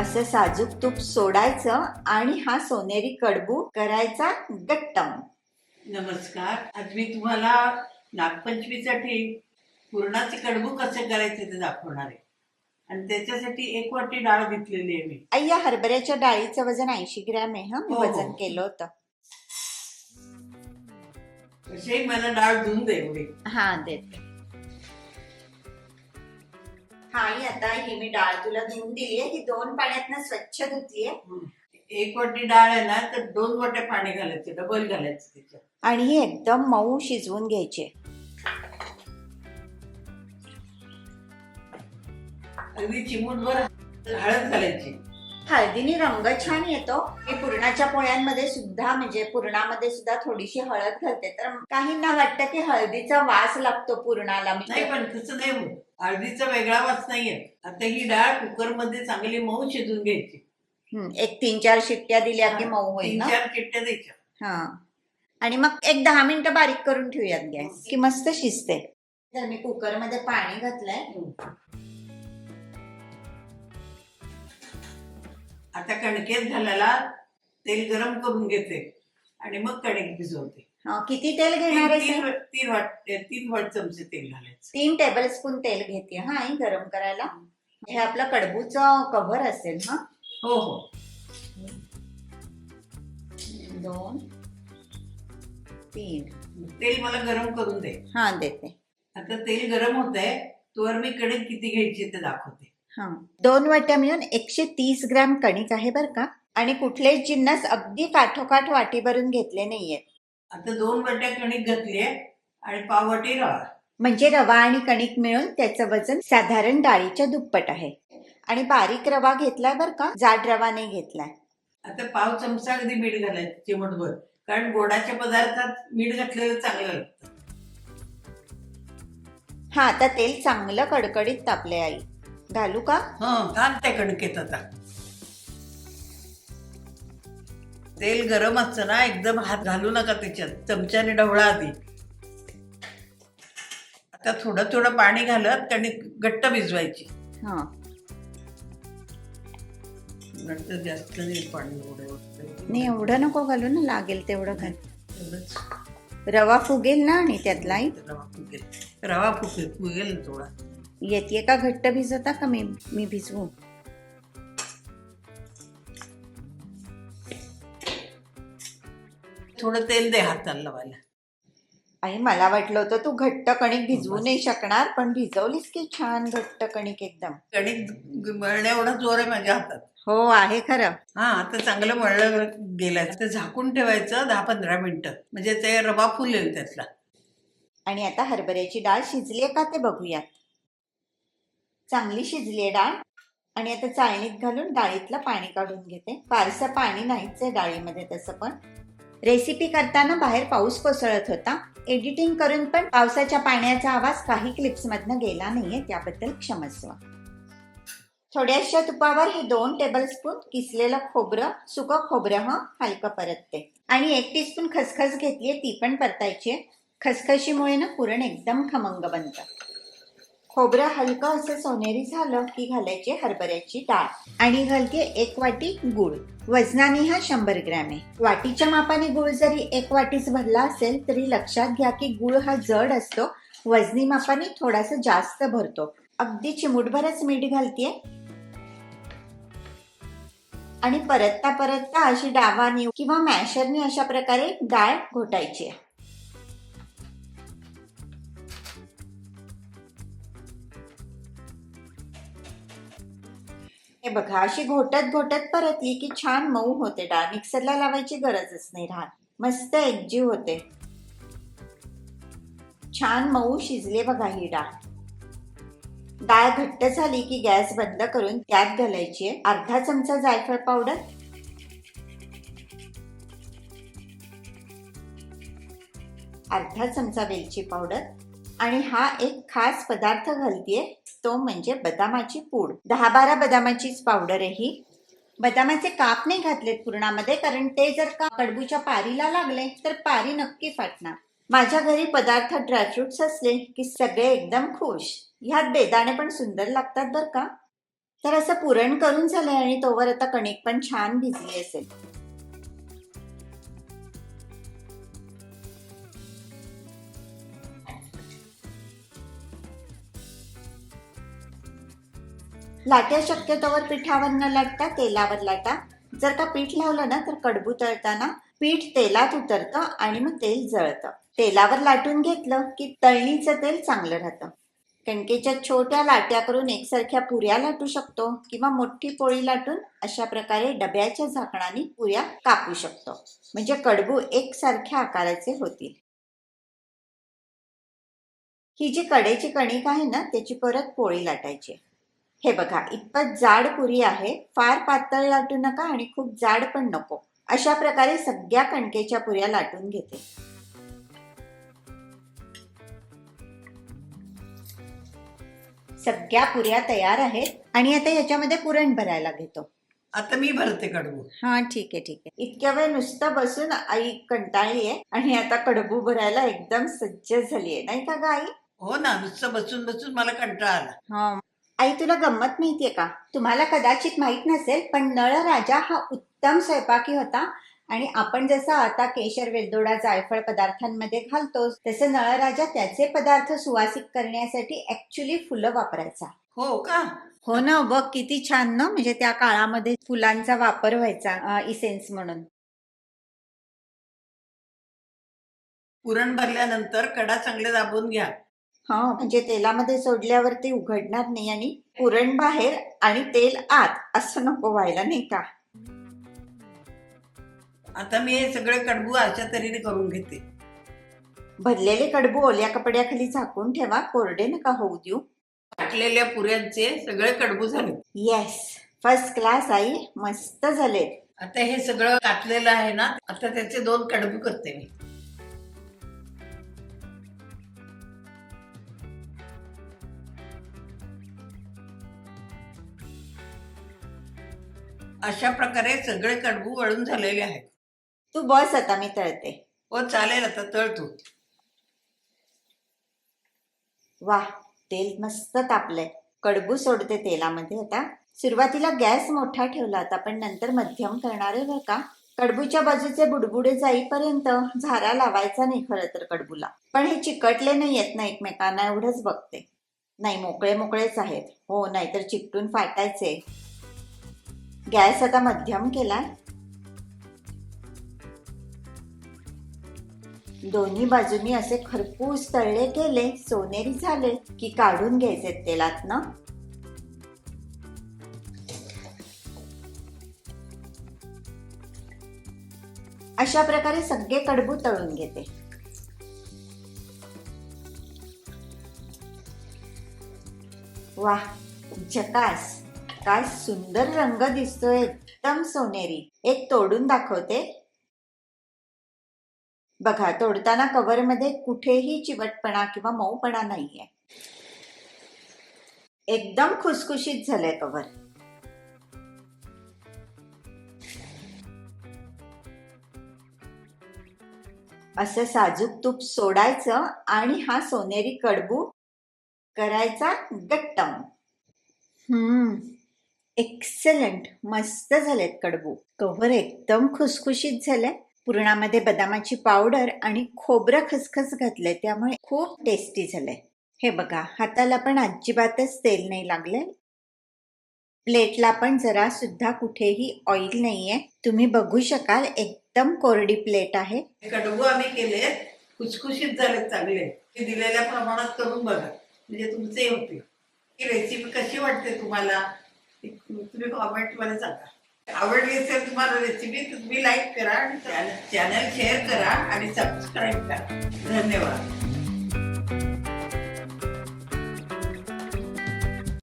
असं साजूक तूप सोडायचं आणि हा सोनेरी कडबू करायचा गट्टम. नमस्कार. आज मी तुम्हाला नागपंचमीसाठी पुरणाचे कडबू कसे करायचे ते दाखवणार आहे. आणि त्याच्यासाठी एक वाटी डाळ घेतलेली आहे मी. आई या हरभऱ्याच्या डाळीचं वजन ऐंशी ग्रॅम आहे हा? मी हो, हो. वजन केलं होतं. तसेही मला डाळ धुवून दे एवढी. हा देते. हा आई आता ही मी डाळ तुला धुवून दिली आहे. ही दोन पाण्यातनं स्वच्छ धुतलीये एक वाटी डाळ आहे ना तर दोन वाट्या पाणी घालायचे डबल घालायचं त्याच्यात. आणि ही एकदम मऊ शिजवून घ्यायची. अगदी चिमूटभर हळद घालायची. हळदीने रंग छान येतो. मी पुरणाच्या पोळ्यांमध्ये सुद्धा म्हणजे पुरणामध्ये सुद्धा थोडीशी हळद घालते. तर काहींना वाटतं की हळदीचा वास लागतो पुरणाला. नाही पण तसं नाही हळदीचा वेगळा वास नाहीये. आता ही डाळ कुकरमध्ये चांगली मऊ शिजून घ्यायची. एक तीन चार शिट्ट्या दिल्या की मऊ होईल तीन ना? चार चिट्ट्या द्यायच्या. हा. आणि मग एक दहा मिनिटं बारीक करून ठेवूयात गॅस की मस्त शिजते. तर मी कुकरमध्ये पाणी घातलंय. आता कणकेत घालायला तेल गरम करून घेते आणि मग कणिक भिजवते. हा, किती तेल घेणार तीन आहे तीन तीन वाट तीन वाट चमचे तेल घालायचं. तीन टेबल स्पून तेल घेते हा आई गरम करायला. हे आपलं कडबूचं कव्हर असेल हा हो हो. दोन तीन. तेल मला गरम करून दे. हा देते. आता तेल गरम होत आहे तोवर मी कणिक किती घ्यायची ते दाखवते. हा. दोन वाट्या मिळून एकशे तीस ग्रॅम कणिक आहे बर का. आणि कुठलेच जिन्नस अगदी काठोकाठ वाटी भरून घेतले नाहीये. आता दोन वाट्या कणिक घातली आणि पाव वाटी रवा. म्हणजे रवा आणि कणिक मिळून त्याचं वजन साधारण डाळीच्या दुप्पट आहे. आणि बारीक रवा घेतलाय बर का जाड रवा नाही घेतलाय. आता पाव चमचा अगदी मीठ घालायचं चिमटभर. कारण गोडाच्या पदार्थात मीठ घातलेलं चांगलं लागतं. हा आता तेल चांगलं कडकडीत तापले आई. घालू का? हं घाल त्या कणकेत आता. तेल गरम असतं ना एकदम हात घालू नका त्याच्यात. चमच्याने ढवळा आधी. आता थोडं थोडं पाणी घालत कणिक घट्ट भिजवायची. हा. जास्त नाही पाणी एवढं एवढं. नाही एवढं नको घालू ना लागेल तेवढं घाल. एवढंच. रवा फुगेल ना आणि त्यातला आई रवा फुगेल. रवा फुगेल फुगेल थोडा. येते. का घट्ट भिजवता का मी मी भिजवू? थोडं तेल दे हाताला लावायला. आई मला वाटलं होतं तू घट्ट कणिक भिजवू नाही शकणार पण भिजवलीस की छान घट्ट कणिक एकदम? कणिक मळण्या एवढा जोर आहे माझ्या हातात. हो आहे खरं. हा आता चांगलं मळलं गेलं तर झाकून ठेवायचं दहा पंधरा मिनिटं. म्हणजे ते रवा फुलेल त्यातला. आणि आता हरभऱ्याची डाळ शिजली का ते बघूयात. चांगली शिजली आहे डाळ. आणि आता चाळणीत घालून डाळीतलं पाणी काढून घेते. फारसं पाणी नाहीच आहे डाळीमध्ये तसं पण. रेसिपी करताना बाहेर पाऊस कोसळत होता. एडिटिंग करून पण पावसाच्या पाण्याचा आवाज काही क्लिप्स मधनं गेला नाहीये त्याबद्दल क्षमस्व. थोड्याशा तुपावर हे दोन टेबलस्पून किसलेलं खोबरं सुकं खोबरं हं हलकं परतते. आणि एक टीस्पून खसखस घेतलीये ती पण परतायची खसखशीमुळे ना पुरण एकदम खमंग बनतं. खोबरं हलकं असं सोनेरी झालं की घालायची हरभऱ्याची डाळ. आणि घालते एक वाटी गुळ. वजनाने हा शंभर ग्रॅम आहे. वाटीच्या मापाने गुळ जरी एक वाटीच भरला असेल तरी लक्षात घ्या की गुळ हा जड असतो. वजनी मापाने थोडासा जास्त भरतो. अगदी चिमूटभरच मीठ घालतीये आणि परतता परतता अशी डावानी किंवा मॅशरने अशा प्रकारे डाळ घोटायची आहे. हे बघा अशी घोटत घोटत परतली की छान मऊ होते. डाळ मिक्सरला लावायची गरजच नाही राहत. मस्त एकजीव होते. छान मऊ शिजले बघा ही डाळ. डाळ घट्ट झाली की गॅस बंद करून त्यात घालायची आहे. अर्धा चमचा जायफळ पावडर. अर्धा चमचा वेलची पावडर. आणि हा एक खास पदार्थ घालतीये तो म्हणजे बदामाची पूड. दहा बारा बदामाचीच पावडर आहे ही. बदामाचे काप नाही घातलेत पूर्णामध्ये कारण ते जर का कडबूच्या पारीला लागले तर पारी नक्की फाटणार. माझ्या घरी पदार्थ ड्रायफ्रुट्स असले की सगळे एकदम खुश. ह्यात बेदाणे पण सुंदर लागतात बर का? तर असं पुरण करून झालंय आणि तोवर आता कणिक पण छान भिजली असेल. लाट्या शक्यतोवर पिठावर न लाटता तेलावर लाटा. जर का पीठ लावलं ना तर कडबू तळताना पीठ तेलात उतरतं आणि मग तेल जळतं. तेलावर लाटून घेतलं की तळणीचं तेल चांगलं राहतं. कणकेच्या छोट्या लाट्या करून एकसारख्या पुऱ्या लाटू शकतो किंवा मोठी पोळी लाटून अशा प्रकारे डब्याच्या झाकणाने पुऱ्या कापू शकतो. म्हणजे कडबू एकसारख्या आकाराचे होतील. ही जी कडेची कणिक आहे ना त्याची परत पोळी लाटायची. हे बघा इतपत जाड पुरी आहे फार पातळ लाटू नका आणि खूप जाड पण नको. अशा प्रकारे सगळ्या कणकेच्या पुऱ्या लाटून घेते. सगळ्या पुऱ्या तयार आहेत आणि आता याच्यामध्ये पुरण भरायला घेतो. आता मी भरते कडबू. हा ठीक आहे ठीक आहे. इतक्या वेळ नुसतं बसून आई कंटाळली आहे आणि आता कडबू भरायला एकदम सज्ज झाली आहे. नाही का ग आई? हो ना नुसतं बसून बसून मला कंटाळा आला. हा. आई तुला गंमत माहितीये का? तुम्हाला कदाचित माहीत नसेल पण नळ राजा हा उत्तम स्वयंपाकी होता. आणि आपण जसं आता केशर वेलदोडा जायफळ पदार्थांमध्ये घालतो तसं नळराजा त्याचे पदार्थ सुवासिक करण्यासाठी ऍक्च्युली फुलं वापरायचा. हो का? हो ना बघ किती छान ना? म्हणजे त्या काळामध्ये फुलांचा वापर व्हायचा इसेन्स म्हणून. पुरण भरल्यानंतर कडा चांगले दाबून घ्या. हा म्हणजे तेलामध्ये सोडल्यावर ते उघडणार नाही आणि पुरण बाहेर आणि तेल आत असं नको व्हायला नाही का? आता मी हे सगळे कडबू अशा तऱ्हेने करून घेते. भरलेले कडबू ओल्या कपड्याखाली झाकून ठेवा कोरडे नका होऊ देऊ. वाटलेल्या पुऱ्यांचे सगळे कडबू झाले येस फर्स्ट क्लास आई मस्त झाले आता हे सगळं काटलेलं आहे ना आता त्याचे दोन कडबू करते मी. अशा प्रकारे सगळे कडबू वळून झालेले आहेत. तू बस आता मी तळते. हो चालेल आता तळ तू. वा तेल मस्त तापलंय. कडबू सोडते तेलामध्ये आता. सुरुवातीला गॅस मोठा ठेवला होता पण नंतर मध्यम करणार आहे बरं का? कडबूच्या बाजूचे बुडबुडे जाईपर्यंत झारा लावायचा नाही खरं तर कडबूला. पण हे चिकटले नाही येत ना एकमेकांना एवढंच बघते. नाही मोकळे मोकळेच आहेत. हो नाहीतर चिकटून फाटायचे. गॅस आता मध्यम केला. दोन्ही बाजूनी असे खरपूस तळले केले सोनेरी झाले की काढून घ्यायचे तेलात ना अशा प्रकारे सगळे कडबू तळून घेते. वाह झकास काय सुंदर रंग दिसतोय. एकदम सोनेरी. एक तोडून दाखवते. बघा तोडताना कव्हरमध्ये कुठेही चिवटपणा किंवा मऊपणा नाहीये. एकदम खुसखुशीत झालंय कव्हर असं साजूक तूप सोडायचं आणि हा सोनेरी कडबू करायचा गट्टम. हम्म. एक्सलंट मस्त झालेत कडबू. कव्हर एकदम खुसखुशीत झालंय. पुरणामध्ये बदामाची पावडर आणि खोबरं खसखस घातलंय त्यामुळे खूप टेस्टी झालंय. हे बघा हाताला पण अजिबातच तेल नाही लागलंय. प्लेटला पण जरा सुद्धा कुठेही ऑइल नाहीये. तुम्ही बघू शकाल एकदम कोरडी प्लेट आहे. कडबू आम्ही केले खुसखुशीत झाले चांगले. ते दिलेल्या प्रमाणात करून बघा. म्हणजे तुमचे होते ही रेसिपी कशी वाटते तुम्हाला? तुम्ही कॉमेंटमध्ये सांगा आवडली असेल तुम्हाला रेसिपी तुम्ही लाईक करा आणि चॅनल शेअर करा आणि सबस्क्राईब करा. धन्यवाद.